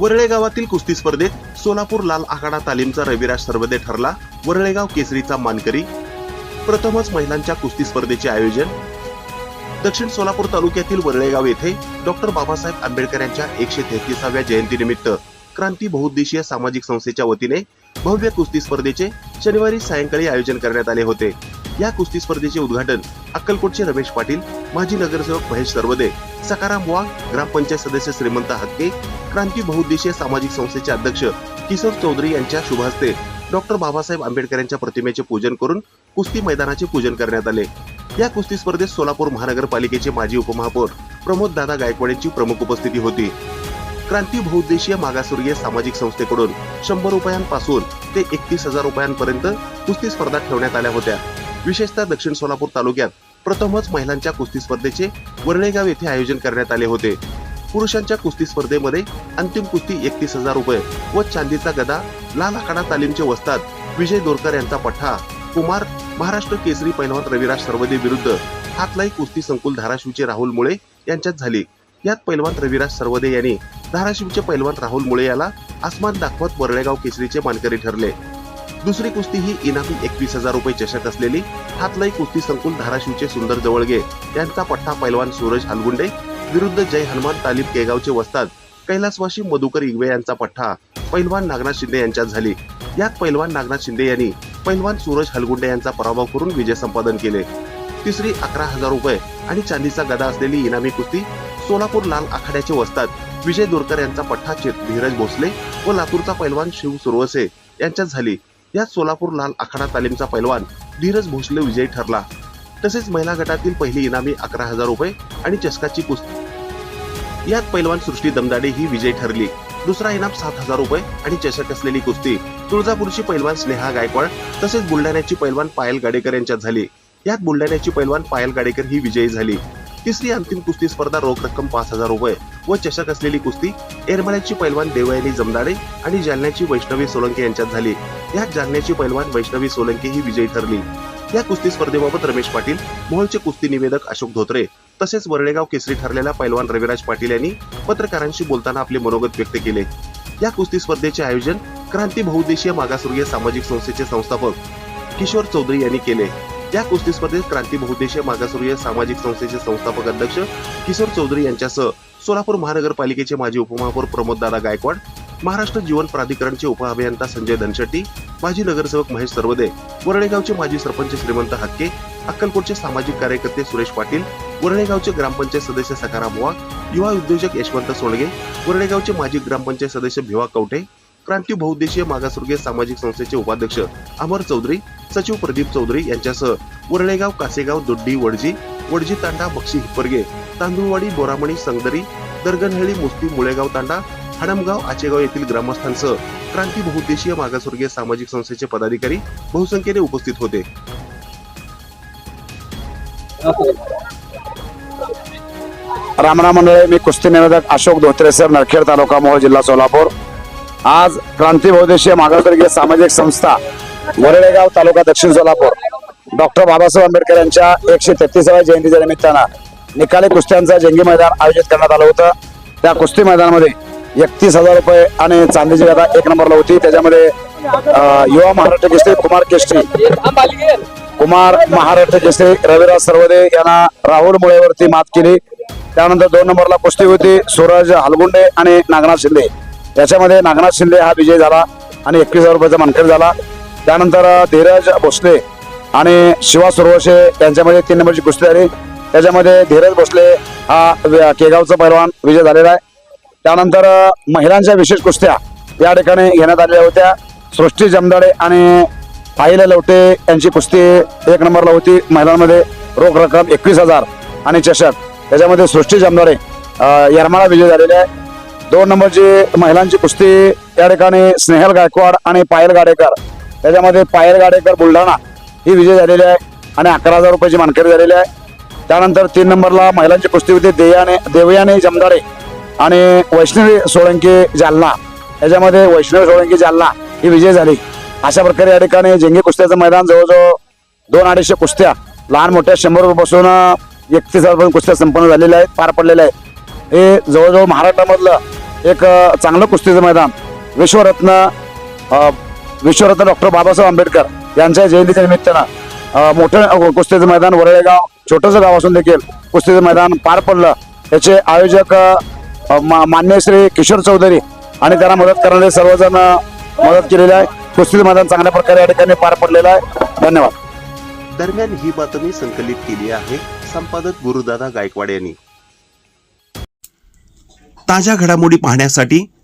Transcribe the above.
वरळे गावातील कुस्ती स्पर्धेत सोलापूर लाल आखाडा तालीमचा रविराज सर्वदे ठरला. वरळेगाव केसरीचा मानकरी. प्रथमच महिलांच्या कुस्ती स्पर्धेचे आयोजन. दक्षिण सोलापूर तालुक्यातील वरळेगाव येथे डॉक्टर बाबासाहेब आंबेडकर यांच्या एकशे तेहतीसाव्या जयंतीनिमित्त क्रांती बहुउद्देशीय सामाजिक संस्थेच्या वतीने भव्य कुस्ती स्पर्धेचे शनिवारी सायंकाळी आयोजन करण्यात आले होते. या कुस्ती स्पर्धेचे उद्घाटन अक्कलकोटचे रमेश पाटील माजी नगरसेवक महेश सर्वदे सकाराम वाघ ग्रामपंचायत सदस्य श्रीमंत हक्के क्रांती बहुउद्देशीय सामाजिक संस्थेचे अध्यक्ष किशोर चौधरी यांच्या शुभ हस्ते डॉक्टर बाबासाहेब आंबेडकर यांच्या प्रतिमेचे पूजन करून कुस्ती मैदानाचे पूजन करण्यात आले. या कुस्ती स्पर्धेत सोलापूर महानगरपालिकेचे माजी उपमहापौर प्रमोद दादा गायकवाड यांची प्रमुख उपस्थिती होती. क्रांती बहुउद्देशीय मागासवर्गीय सामाजिक संस्थेकडून शंभर रुपयांपासून ते एकतीस हजार रुपयांपर्यंत कुस्ती स्पर्धा ठेवण्यात आल्या होत्या. विशेषतः दक्षिण सोलापूर तालुक्यात प्रथमच महिलांच्या कुस्ती स्पर्धेचे वर्णेगाव येथे आयोजन करण्यात आले होते. पुरुषांच्या कुस्ती स्पर्धेमध्ये अंतिम कुस्ती एकतीस हजार रुपये व चांदीचा गदा लाल आखाडा तालीमचे वस्ताद विजय दोरकर यांचा पठ्ठा कुमार महाराष्ट्र केसरी पैलवान रविराज सर्वदे विरुद्ध हातलाई कुस्ती संकुल धाराशिवचे राहुल मुळे यांच्यात झाली. यात पैलवान रविराज सर्वदे यांनी धाराशिवचे पैलवान राहुल मुळे याला आसमान दाखवत वरळेगाव केसरीचे मानकरी ठरले. दुसरी कुस्ती ही इनामी एकवीस हजार रुपये चषक असलेली हातलाई कुस्ती संकुल धाराशिवचे सुंदर जवळगे यांचा पट्टा पैलवान सूरज हलगुंडे विरुद्ध जय हनुमान तालीम केगावचे वस्ताद कैलासवाशी मधुकर इगवे यांचा पठ्ठा पैलवान नागनाथ शिंदे यांच्यात झाली. यात पैलवान नागनाथ शिंदे यांनी पैलवान सूरज हलगुंडे यांचा पराभव करून विजय संपादन केले. तिसरी अकरा हजार रुपये आणि चांदीचा गदा असलेली इनामी कुस्ती सोलापूर लाल आखाड्याचे वस्ताद विजय दोरकर यांचा पठ्ठा धीरज भोसले व लातूरचा पैलवान शिव सुरवसे यांच्यात झाली. यात सोलापूर लाल आखाडा तालीमचा पैलवान धीरज भोसले विजयी ठरला. तसेच महिला गटातील पहिली इनामी अकरा हजार रुपये आणि चषकाची कुस्ती. यात पैलवान सृष्टी दमदाडे ही विजयी ठरली. दुसरा इनाम सात हजार रुपये आणि चषक असलेली कुस्ती. तुळजापूरची पैलवान स्नेहा गायकवाड तसेच बुलढाण्याची पैलवान पायल गाडेकर यांच्यात झाली. यात बुलढाण्याची पैलवान पायल गाडेकर ही विजयी झाली. तिसरी अंतिम कुस्ती स्पर्धा रोख रक्कम पाच हजार रुपये व चषक असलेली कुस्ती एरमाळ्याची पैलवान देवयानी जमदाडे आणि जालन्याची वैष्णवी सोलंके यांच्यात झाली. यात जालन्याची पैलवान वैष्णवी सोलंके ही विजयी ठरली. या कुस्ती स्पर्धेबाबत रमेश पाटील मोहोळचे कुस्ती निवेदक अशोक धोत्रे तसेच वरळेगाव केसरी ठरलेल्या पैलवान रविराज पाटील यांनी पत्रकारांशी बोलताना आपले मनोगत व्यक्त केले. या कुस्ती स्पर्धेचे आयोजन क्रांती बहुउद्देशीय मागासवर्गीय सामाजिक संस्थेचे संस्थापक किशोर चौधरी यांनी केले. या कुस्ती स्पर्धेत क्रांती बहुद्देशीय मागासवर्गीय सामाजिक संस्थेचे संस्थापक अध्यक्ष किशोर चौधरी यांच्यासह सोलापूर महानगरपालिकेचे माजी उपमहापौर प्रमोददादा गायकवाड महाराष्ट्र जीवन प्राधिकरणचे उपअभियंता संजय धनशेट्टी माजी नगरसेवक महेश सरवदे वरळेगावचे माजी सरपंच श्रीमंत हक्के अक्कलकोटचे सामाजिक कार्यकर्ते सुरेश पाटील वरणेगावचे ग्रामपंचायत सदस्य सकाराम वाघ युवा उद्योजक यशवंत सोनगे वरणेगावचे माजी ग्रामपंचायत सदस्य भिवा कवठे क्रांती बहुद्देशीय मागासवर्गीय सामाजिक संस्थेचे उपाध्यक्ष अमर चौधरी सचिव प्रदीप चौधरी यांच्यासह उरळेगाव कासेगाव दोड्डी वडजी वडजी तांडा बक्षी हिप्परगे तांदूळवाडी बोरामणी संगदरी दरगनहळी मुस्ती मुळेगाव तांडा हडमगाव आचेगाव येथील ग्रामस्थांसह क्रांती बहुद्देशीय मागासवर्गीय सामाजिक संस्थेचे पदाधिकारी बहुसंख्येने उपस्थित होते. रामराम मंडळे मी कुस्ती निवेदक अशोक धोत्रे सर नरखेड तालुका मोहोळ जिल्हा सोलापूर. आज क्रांती बहुदेशीय मागासवर्गीय सामाजिक संस्था वरळेगाव तालुका दक्षिण सोलापूर. डॉक्टर बाबासाहेब आंबेडकर यांच्या एकशे तेहतीसाव्या जयंतीच्या निमित्तानं निकाली कुस्त्यांचं जंगी मैदान आयोजित करण्यात आलं होतं. त्या कुस्ती मैदानामध्ये एकतीस हजार रुपये आणि चांदीची गदा एक नंबरला होती. त्याच्यामध्ये युवा महाराष्ट्र केसरी कुमार केसरी कुमार महाराष्ट्र केसरी रविराज सर्वदे यांना राहुल मुळेवरती मात केली. त्यानंतर दोन नंबरला कुस्ती होती सूरज हलगुंडे आणि नागनाथ शिंदे. याच्यामध्ये नागनाथ शिंदे हा विजय झाला आणि एकवीस हजार रुपयाचा मानकरी झाला. त्यानंतर धीरज भोसले आणि शिवा सुरवशे यांच्यामध्ये तीन नंबरची कुस्ती झाली. त्याच्यामध्ये धीरज भोसले हा केगावचा पैलवान विजय झालेला आहे. त्यानंतर महिलांच्या विशेष कुस्त्या या ठिकाणी घेण्यात आलेल्या होत्या. सृष्टी जमदाडे आणि पाहिले लवटे यांची कुस्ती एक नंबरला होती. महिलांमध्ये रोख रक्कम एकवीस हजार आणि चषक. त्याच्यामध्ये सृष्टी जमदाडे यरमाळा विजय झालेले आहे. दोन नंबरची महिलांची कुस्ती या ठिकाणी स्नेहल गायकवाड आणि पायल गाडेकर त्याच्यामध्ये पायल गाडेकर बुलढाणा ही विजय झालेली आहे आणि अकरा हजार रुपयाची मानकरी झालेली आहे. त्यानंतर तीन नंबरला महिलांची कुस्ती होती देयाने देवयाने जमदाडे आणि वैष्णवी सोळंकी जालना. याच्यामध्ये वैष्णवी सोळंकी जालना ही विजय झाली. अशा प्रकारे या ठिकाणी जंगी कुस्त्याचं मैदान जवळजवळ दोन अडीचशे कुस्त्या लहान मोठ्या शंभर रुपयापासून एकतीस हजार कुस्त्या संपन्न झालेल्या आहेत पार पडलेल्या आहेत. हे जवळजवळ महाराष्ट्रामधलं एक चांगलं कुस्तीचं मैदान विश्वरत्न विश्वरत्न डॉक्टर बाबासाहेब आंबेडकर यांच्या जयंतीच्या निमित्तानं मोठं कुस्तीचं मैदान वरळेगाव छोटंसं गाव असून देखील कुस्तीचं मैदान पार पडलं. याचे आयोजक मान्य श्री किशोर चौधरी आणि त्यांना मदत करणारे सर्वजण मदत केलेली आहे. कुस्तीचं मैदान चांगल्या प्रकारे या ठिकाणी पार पडलेलं आहे. धन्यवाद. दरम्यान ही बातमी संकलित केली आहे संपादक गुरुदादा गायकवाड यांनी. ताज्या घडामोडी पाहण्यासाठी